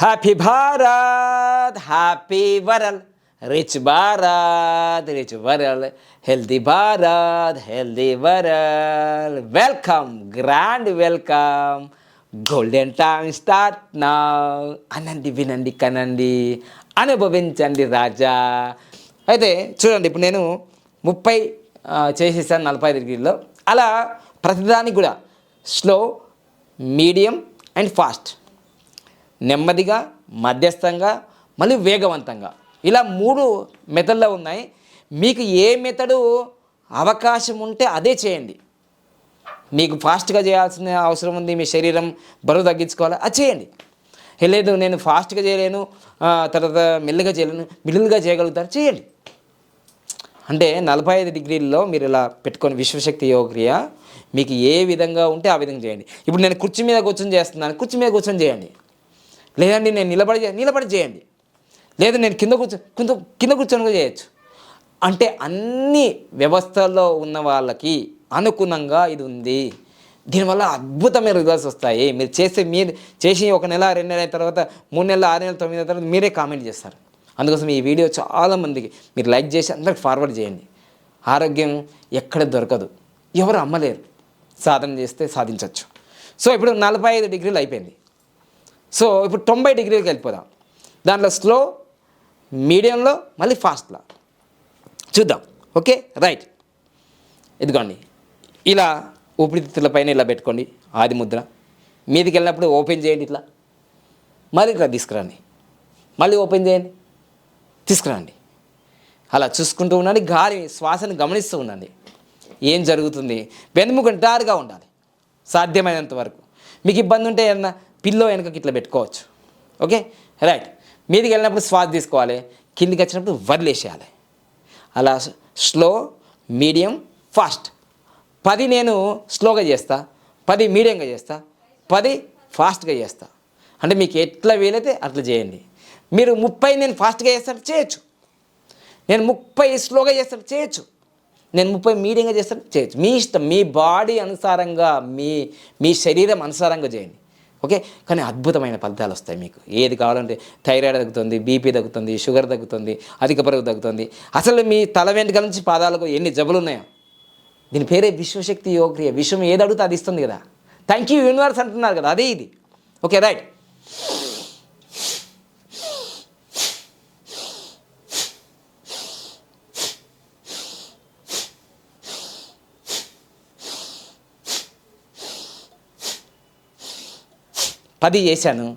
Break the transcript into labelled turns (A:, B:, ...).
A: Happy Bharat happy world rich Bharat rich world healthy Bharat healthy world welcome grand welcome golden time start నా అనండి వినండి కనండి అనుభవించండి రాజా అయితే చూడండి ఇప్పుడు నేను ముప్పై చేసేసాను నలభై డిగ్రీలో అలా ప్రతిదానికి కూడా స్లో మీడియం అండ్ ఫాస్ట్ నెమ్మదిగా మధ్యస్థంగా మళ్ళీ వేగవంతంగా. ఇలా మూడు మెథడ్లో ఉన్నాయి. మీకు ఏ మెథడు అవకాశం ఉంటే అదే చేయండి. మీకు ఫాస్ట్గా చేయాల్సిన అవసరం ఉంది. మీ శరీరం బరువు తగ్గించుకోవాలి. అది చేయండి. లేదు నేను ఫాస్ట్గా చేయలేను. తర్వాత మెల్లగా చేయలేను. మిడిల్గా చేయగలుగుతారు. చేయండి. అంటే నలభై ఐదు డిగ్రీల్లో మీరు ఇలా పెట్టుకొని విశ్వశక్తి యోగక్రియ మీకు ఏ విధంగా ఉంటే ఆ విధంగా చేయండి. ఇప్పుడు నేను కుర్చీ మీద కూర్చొని చేస్తున్నాను. కుర్చీ మీద కూర్చొని చేయండి. లేదండి నేను నిలబడి నిలబడి చేయండి. లేదు నేను కింద కూర్చో కింద కింద కూర్చొని చేయొచ్చు. అంటే అన్ని వ్యవస్థల్లో ఉన్న వాళ్ళకి అనుగుణంగా ఇది ఉంది. దీనివల్ల అద్భుతమైన రిజల్ట్స్ వస్తాయి. మీరు చేసే మీరు చేసి ఒక నెల రెండు నెలల తర్వాత మూడు నెలలు ఆరు నెలల తొమ్మిది నెలల తర్వాత మీరే కామెంట్ చేస్తారు. అందుకోసం ఈ వీడియో చాలామందికి మీరు లైక్ చేసి అందరికి ఫార్వర్డ్ చేయండి. ఆరోగ్యం ఎక్కడ దొరకదు. ఎవరు అమ్మలేరు. సాధన చేస్తే సాధించవచ్చు సో ఇప్పుడు నలభై ఐదు డిగ్రీలు అయిపోయింది. సో ఇప్పుడు తొంభై డిగ్రీలకు వెళ్ళిపోదాం. దాంట్లో స్లో మీడియంలో మళ్ళీ ఫాస్ట్లో. చూద్దాం. ఓకే? రైట్. ఇదిగోండి. ఇలా ఊపిరితిత్తుల పైన ఇలా పెట్టుకోండి. ఆది ముద్ర. మీదికి వెళ్ళినప్పుడు ఓపెన్ చేయండి ఇట్లా. మళ్ళీ ఇట్లా తీసుకురండి. మళ్ళీ ఓపెన్ చేయండి. తీసుకురండి. అలా చూసుకుంటూ ఉండండి. గాలి శ్వాసను గమనిస్తూ ఉండండి. ఏం జరుగుతుంది? వెన్నుముక నిటారుగా ఉండాలి. సాధ్యమైనంత వరకు. మీకు ఇబ్బంది ఉంటే ఏమన్నా పిల్లో వెనకకి ఇట్లా పెట్టుకోవచ్చు. ఓకే? రైట్. మీదికి వెళ్ళినప్పుడు శ్వాస తీసుకోవాలి. కిందికి వచ్చినప్పుడు వదిలేసేయాలి. అలా స్లో మీడియం ఫాస్ట్. పది నేను స్లోగా చేస్తా. పది మీడియంగా చేస్తా. పది ఫాస్ట్గా చేస్తా. అంటే మీకు ఎట్లా వీలైతే అట్లా చేయండి. మీరు ముప్పై నేను ఫాస్ట్గా చేస్తాను చేయొచ్చు. నేను ముప్పై స్లోగా చేస్తాను చేయొచ్చు. నేను ముప్పై మీడియంగా చేస్తాను చేయొచ్చు. మీ ఇష్టం మీ బాడీ అనుసారంగా మీ మీ శరీరం అనుసారంగా చేయండి. ఓకే? కానీ అద్భుతమైన ఫలితాలు వస్తాయి మీకు. ఏది కావాలంటే థైరాయిడ్ తగ్గుతుంది బీపీ తగ్గుతుంది షుగర్ తగ్గుతుంది అధిక పరుగు తగ్గుతుంది. అసలు మీ తల వెంట్రుకల నుంచి పాదాలకు ఎన్ని జబ్బులు ఉన్నాయో? దీని పేరే విశ్వశక్తి యోగక్రియ విశ్వం ఏది అడుగుతా అది ఇస్తుంది కదా. థ్యాంక్ యూ యూనివర్స్ అంటున్నారు కదా. అదే ఇది. ఓకే రైట్ పది చేశాను.